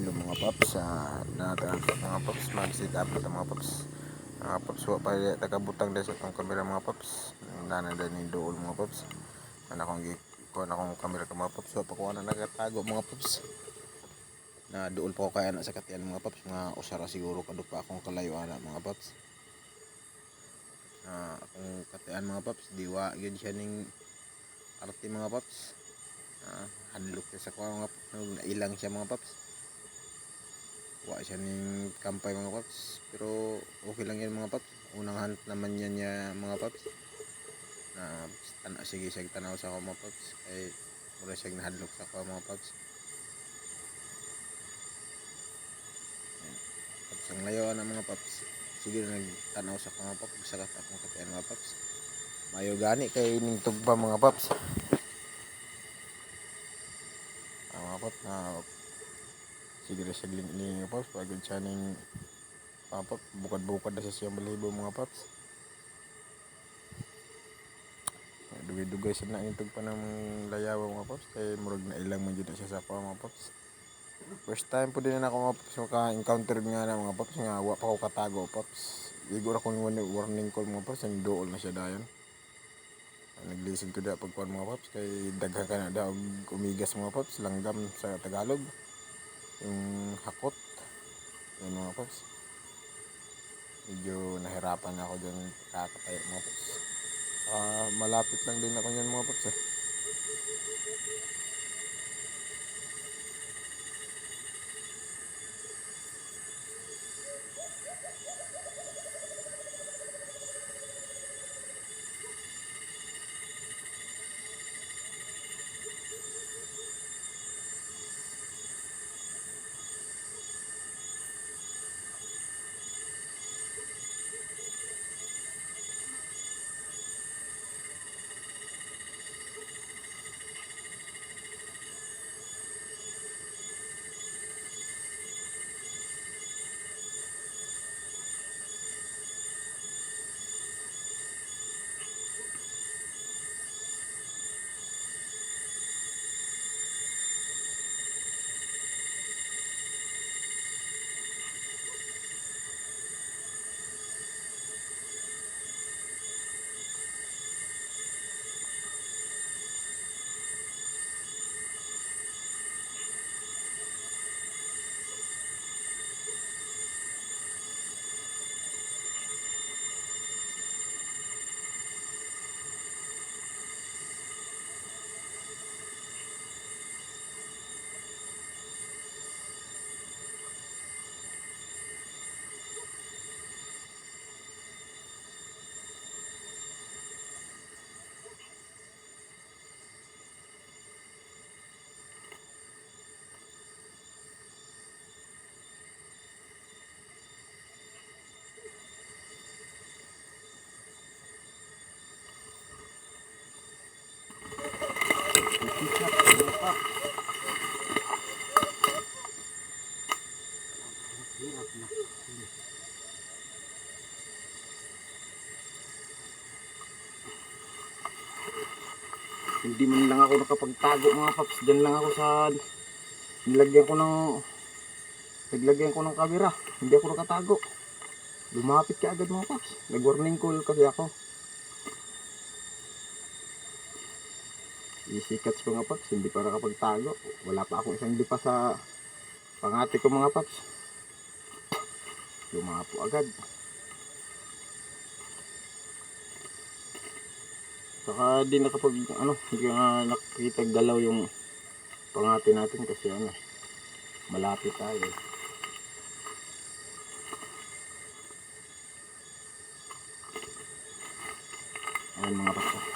Hello mga paps, uh, natin mga paps, mag-sit up na mga paps. Mga paps, wa pa tagabutang dahil sa itong kamera mga paps. Nana dahil ni dool mga paps. Ano akong gikuha na akong kamera ka mga paps, wa pa kuha na nagatago mga paps. Na dool pa ko kaya na sa katian mga paps, mga usara siguro kaduk pa akong kalayo ana mga paps. Na akong katian mga paps, diwa yun siya ning arte mga paps. Ah, hadlok sa kuha mga paps, nailang siya mga paps wa siya ning kampay mga paps. Pero okay lang yan mga paps. Unang hunt naman yan niya mga paps. Na tana sige siya tanaw sa ako mga paps. Kay mura siya nahadlok sa ako mga paps. Paps ang layo na mga paps. Sige na nagtanaw sa ako mga paps. Sa akong katian mga paps. Mayo gani kay ning tugba mga paps. Ang mga paps na siguro sa gling-gling nga paps pagod siya ning papap bukad-bukad na sa siyang balibo mga paps dugay-dugay sa na itog pa ng layawa mga paps kay murag na ilang man dito siya sa ako mga paps first time po din na ako mga paps maka-encounter nga na mga paps nga wa pa ko katago paps igor ako yung warning call mga paps ang dool na siya dayon. Nag-listen to da pagkuhan mga paps kay daghan ka na daw umigas mga paps langgam sa Tagalog yung hakot. Yun mga paps medyo nahirapan ako dyan kakatayo mga paps Ah, malapit lang din ako yan mga paps eh. Hindi man lang ako nakapagtago mga paps. Diyan lang ako sa nilagyan ko ng naglagyan ko ng kamera. Hindi ako nakatago. Lumapit ka agad mga paps. Nag-warning call kasi ako. Isikats ko mga paps. Hindi pa nakapagtago. Wala pa akong isang lipa sa pangati ko mga paps. Lumapo agad. Saka di nakapag ano, hindi nga nakikita galaw yung pangati natin kasi ano, malapit tayo. Ayan mga paksa.